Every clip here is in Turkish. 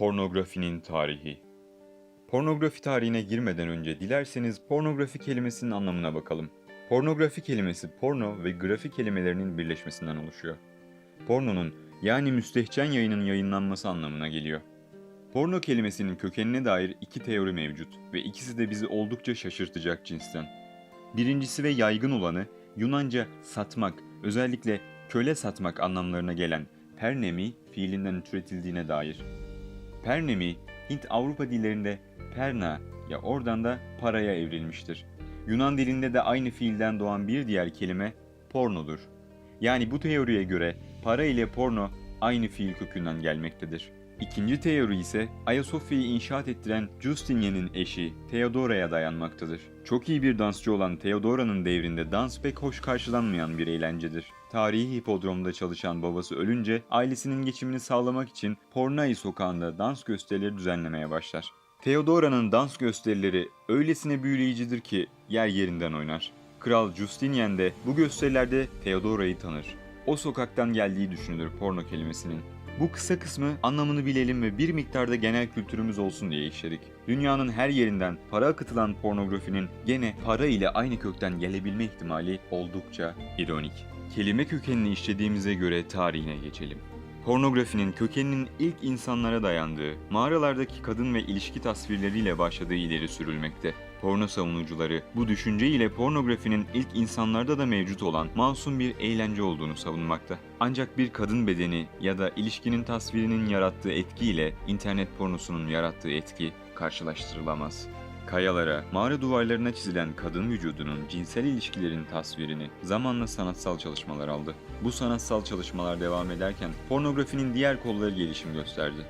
Pornografinin tarihi. Pornografi tarihine girmeden önce dilerseniz pornografi kelimesinin anlamına bakalım. Pornografi kelimesi porno ve grafi kelimelerinin birleşmesinden oluşuyor. Pornonun yani müstehcen yayının yayınlanması anlamına geliyor. Porno kelimesinin kökenine dair iki teori mevcut ve ikisi de bizi oldukça şaşırtacak cinsten. Birincisi ve yaygın olanı Yunanca satmak, özellikle köle satmak anlamlarına gelen pernemi fiilinden türetildiğine dair. Pernemi, Hint-Avrupa dillerinde perna ya oradan da paraya evrilmiştir. Yunan dilinde de aynı fiilden doğan bir diğer kelime pornodur. Yani bu teoriye göre para ile porno aynı fiil kökünden gelmektedir. İkinci teori ise Ayasofya'yı inşaat ettiren Justinian'in eşi Theodora'ya dayanmaktadır. Çok iyi bir dansçı olan Theodora'nın devrinde dans pek hoş karşılanmayan bir eğlencedir. Tarihi hipodromda çalışan babası ölünce ailesinin geçimini sağlamak için Pornai sokağında dans gösterileri düzenlemeye başlar. Theodora'nın dans gösterileri öylesine büyüleyicidir ki yer yerinden oynar. Kral Justinian de bu gösterilerde Theodora'yı tanır. O sokaktan geldiği düşünülür porno kelimesinin. Bu kısa kısmı anlamını bilelim ve bir miktarda genel kültürümüz olsun diye işledik. Dünyanın her yerinden para akıtılan pornografinin gene para ile aynı kökten gelebilme ihtimali oldukça ironik. Kelime kökenini işlediğimize göre tarihine geçelim. Pornografinin kökeninin ilk insanlara dayandığı, mağaralardaki kadın ve ilişki tasvirleriyle başladığı ileri sürülmekte. Porno savunucuları bu düşünceyle pornografinin ilk insanlarda da mevcut olan masum bir eğlence olduğunu savunmakta. Ancak bir kadın bedeni ya da ilişkinin tasvirinin yarattığı etkiyle internet pornosunun yarattığı etki karşılaştırılamaz. Kayalara, mağara duvarlarına çizilen kadın vücudunun cinsel ilişkilerin tasvirini zamanla sanatsal çalışmalar aldı. Bu sanatsal çalışmalar devam ederken pornografinin diğer kolları gelişim gösterdi.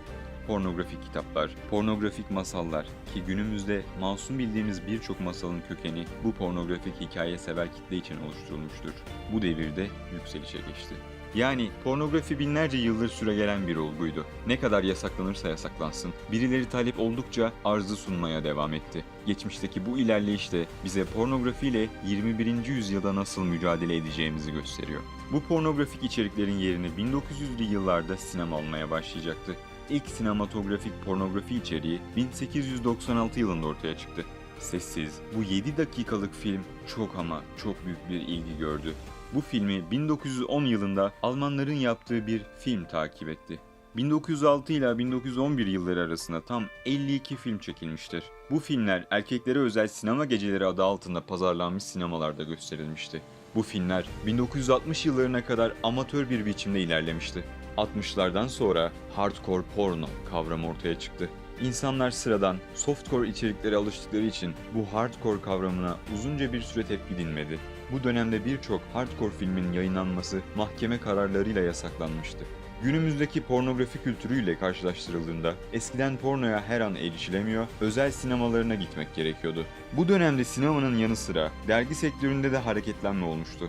Pornografik kitaplar, pornografik masallar ki günümüzde masum bildiğimiz birçok masalın kökeni bu pornografik hikaye sever kitle için oluşturulmuştur. Bu devirde yükselişe geçti. Yani pornografi binlerce yıldır süregelen bir olguydu. Ne kadar yasaklanırsa yasaklansın, birileri talep oldukça arzı sunmaya devam etti. Geçmişteki bu ilerleyiş de bize pornografiyle 21. yüzyılda nasıl mücadele edeceğimizi gösteriyor. Bu pornografik içeriklerin yerini 1900'lü yıllarda sinema almaya başlayacaktı. İlk sinematografik pornografi içeriği 1896 yılında ortaya çıktı. Sessiz, bu 7 dakikalık film çok ama çok büyük bir ilgi gördü. Bu filmi 1910 yılında Almanların yaptığı bir film takip etti. 1906 ile 1911 yılları arasında tam 52 film çekilmiştir. Bu filmler erkeklere özel sinema geceleri adı altında pazarlanmış sinemalarda gösterilmişti. Bu filmler 1960 yıllarına kadar amatör bir biçimde ilerlemişti. 60'lardan sonra hardcore porno kavramı ortaya çıktı. İnsanlar sıradan softcore içeriklere alıştıkları için bu hardcore kavramına uzunca bir süre tepki dinmedi. Bu dönemde birçok hardcore filmin yayınlanması mahkeme kararlarıyla yasaklanmıştı. Günümüzdeki pornografi kültürüyle karşılaştırıldığında eskiden pornoya her an erişilemiyor, özel sinemalarına gitmek gerekiyordu. Bu dönemde sinemanın yanı sıra dergi sektöründe de hareketlenme olmuştu.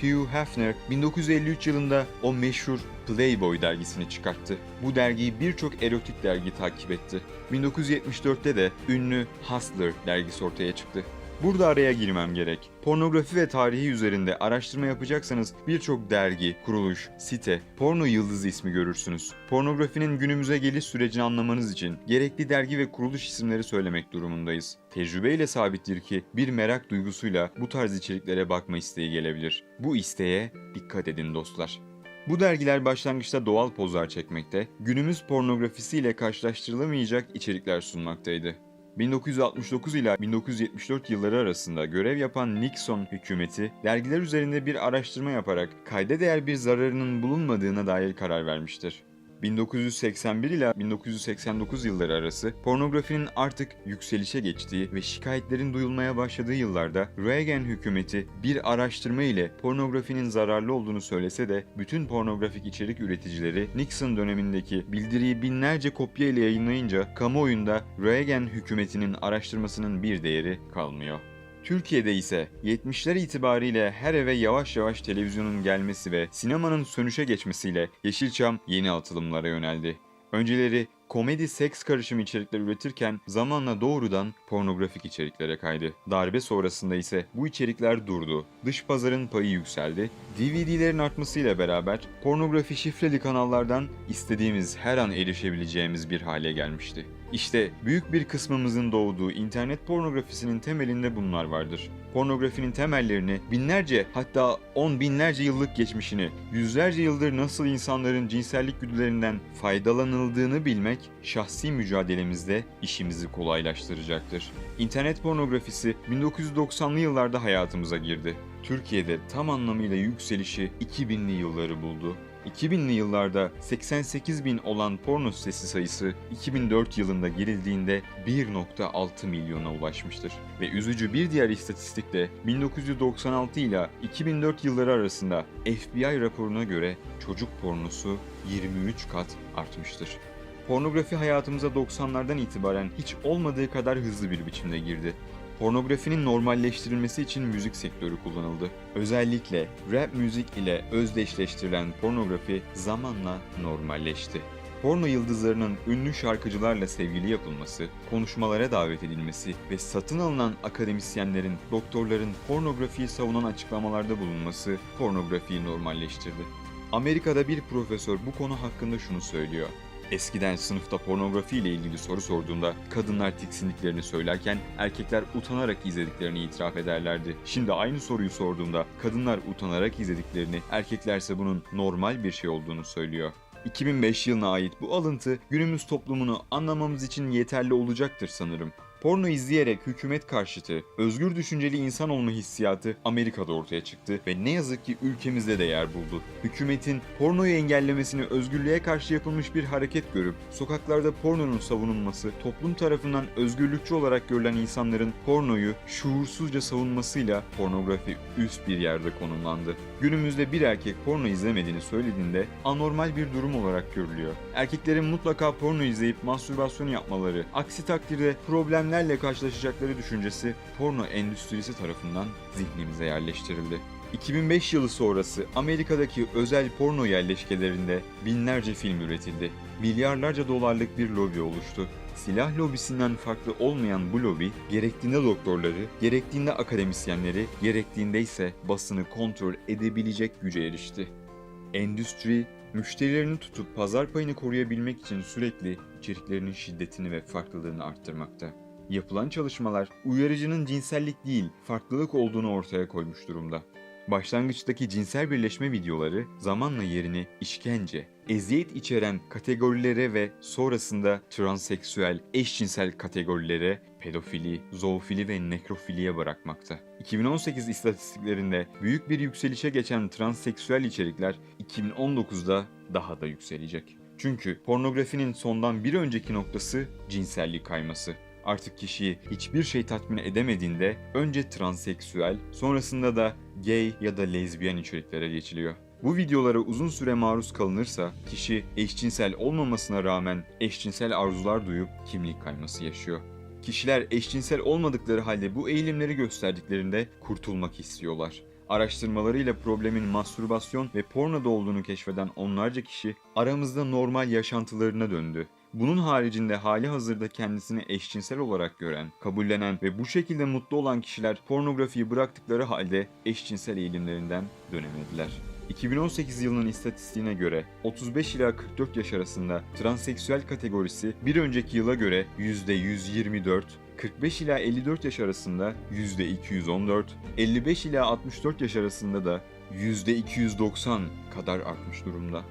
Hugh Hefner 1953 yılında o meşhur Playboy dergisini çıkarttı. Bu dergiyi birçok erotik dergi takip etti. 1974'te de ünlü Hustler dergisi ortaya çıktı. Burada araya girmem gerek. Pornografi ve tarihi üzerinde araştırma yapacaksanız birçok dergi, kuruluş, site, porno yıldızı ismi görürsünüz. Pornografinin günümüze geliş sürecini anlamanız için gerekli dergi ve kuruluş isimleri söylemek durumundayız. Tecrübeyle sabittir ki bir merak duygusuyla bu tarz içeriklere bakma isteği gelebilir. Bu isteğe dikkat edin dostlar. Bu dergiler başlangıçta doğal pozlar çekmekte, günümüz pornografisiyle karşılaştırılamayacak içerikler sunmaktaydı. 1969 ila 1974 yılları arasında görev yapan Nixon hükümeti dergiler üzerinde bir araştırma yaparak kayda değer bir zararının bulunmadığına dair karar vermiştir. 1981 ila 1989 yılları arası pornografinin artık yükselişe geçtiği ve şikayetlerin duyulmaya başladığı yıllarda Reagan hükümeti bir araştırma ile pornografinin zararlı olduğunu söylese de bütün pornografik içerik üreticileri Nixon dönemindeki bildiriyi binlerce kopya ile yayınlayınca kamuoyunda Reagan hükümetinin araştırmasının bir değeri kalmıyor. Türkiye'de ise 70'ler itibariyle her eve yavaş yavaş televizyonun gelmesi ve sinemanın sönüşe geçmesiyle Yeşilçam yeni atılımlara yöneldi. Önceleri komedi seks karışımı içerikler üretirken zamanla doğrudan pornografik içeriklere kaydı. Darbe sonrasında ise bu içerikler durdu. Dış pazarın payı yükseldi. DVD'lerin artmasıyla beraber pornografi şifreli kanallardan istediğimiz her an erişebileceğimiz bir hale gelmişti. İşte büyük bir kısmımızın doğduğu internet pornografisinin temelinde bunlar vardır. Pornografinin temellerini, binlerce hatta on binlerce yıllık geçmişini, yüzlerce yıldır nasıl insanların cinsellik güdülerinden faydalanıldığını bilmek şahsi mücadelemizde işimizi kolaylaştıracaktır. İnternet pornografisi 1990'lı yıllarda hayatımıza girdi. Türkiye'de tam anlamıyla yükselişi 2000'li yılları buldu. 2000'li yıllarda 88 bin olan porno sitesi sayısı 2004 yılında girildiğinde 1.6 milyona ulaşmıştır. Ve üzücü bir diğer istatistik de 1996 ile 2004 yılları arasında FBI raporuna göre çocuk pornosu 23 kat artmıştır. Pornografi hayatımıza 90'lardan itibaren hiç olmadığı kadar hızlı bir biçimde girdi. Pornografinin normalleştirilmesi için müzik sektörü kullanıldı. Özellikle rap müzik ile özdeşleştirilen pornografi zamanla normalleşti. Porno yıldızlarının ünlü şarkıcılarla sevgili yapılması, konuşmalara davet edilmesi ve satın alınan akademisyenlerin, doktorların pornografiyi savunan açıklamalarda bulunması pornografiyi normalleştirdi. Amerika'da bir profesör bu konu hakkında şunu söylüyor. Eskiden sınıfta pornografi ile ilgili soru sorduğunda kadınlar tiksindiklerini söylerken erkekler utanarak izlediklerini itiraf ederlerdi. Şimdi aynı soruyu sorduğumda kadınlar utanarak izlediklerini, erkeklerse bunun normal bir şey olduğunu söylüyor. 2005 yılına ait bu alıntı günümüz toplumunu anlamamız için yeterli olacaktır sanırım. Porno izleyerek hükümet karşıtı, özgür düşünceli insan olma hissiyatı Amerika'da ortaya çıktı ve ne yazık ki ülkemizde de yer buldu. Hükümetin pornoyu engellemesini özgürlüğe karşı yapılmış bir hareket görüp sokaklarda pornonun savunulması, toplum tarafından özgürlükçü olarak görülen insanların pornoyu şuursuzca savunmasıyla pornografi üst bir yerde konumlandı. Günümüzde bir erkek porno izlemediğini söylediğinde anormal bir durum olarak görülüyor. Erkeklerin mutlaka porno izleyip mastürbasyon yapmaları, aksi takdirde problemlerle karşılaşacakları düşüncesi porno endüstrisi tarafından zihnimize yerleştirildi. 2005 yılı sonrası Amerika'daki özel porno yerleşkelerinde binlerce film üretildi. Milyarlarca dolarlık bir lobi oluştu. Silah lobisinden farklı olmayan bu lobi, gerektiğinde doktorları, gerektiğinde akademisyenleri, gerektiğinde ise basını kontrol edebilecek güce erişti. Endüstri, müşterilerini tutup pazar payını koruyabilmek için sürekli içeriklerinin şiddetini ve farklılığını arttırmakta. Yapılan çalışmalar uyarıcının cinsellik değil, farklılık olduğunu ortaya koymuş durumda. Başlangıçtaki cinsel birleşme videoları zamanla yerini işkence, eziyet içeren kategorilere ve sonrasında transseksüel, eşcinsel kategorilere, pedofili, zoofili ve nekrofiliye bırakmakta. 2018 istatistiklerinde büyük bir yükselişe geçen transseksüel içerikler 2019'da daha da yükselecek. Çünkü pornografinin sondan bir önceki noktası cinsellik kayması. Artık kişiyi hiçbir şey tatmin edemediğinde önce transseksüel, sonrasında da gay ya da lezbiyen içeriklere geçiliyor. Bu videolara uzun süre maruz kalınırsa kişi eşcinsel olmamasına rağmen eşcinsel arzular duyup kimlik kayması yaşıyor. Kişiler eşcinsel olmadıkları halde bu eğilimleri gösterdiklerinde kurtulmak istiyorlar. Araştırmalarıyla problemin mastürbasyon ve pornoda olduğunu keşfeden onlarca kişi aramızda normal yaşantılarına döndü. Bunun haricinde hali hazırda kendisini eşcinsel olarak gören, kabullenen ve bu şekilde mutlu olan kişiler pornografiyi bıraktıkları halde eşcinsel eğilimlerinden dönemediler. 2018 yılının istatistiğine göre 35 ila 44 yaş arasında transseksüel kategorisi bir önceki yıla göre %124, 45 ila 54 yaş arasında %214, 55 ila 64 yaş arasında da %290 kadar artmış durumda.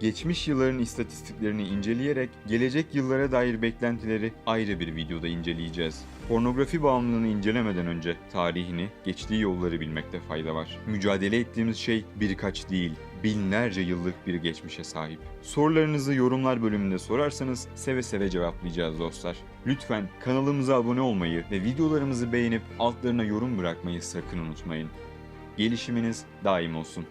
Geçmiş yılların istatistiklerini inceleyerek gelecek yıllara dair beklentileri ayrı bir videoda inceleyeceğiz. Pornografi bağımlılığını incelemeden önce tarihini, geçtiği yolları bilmekte fayda var. Mücadele ettiğimiz şey birkaç değil, binlerce yıllık bir geçmişe sahip. Sorularınızı yorumlar bölümünde sorarsanız seve seve cevaplayacağız dostlar. Lütfen kanalımıza abone olmayı ve videolarımızı beğenip altlarına yorum bırakmayı sakın unutmayın. Gelişiminiz daim olsun.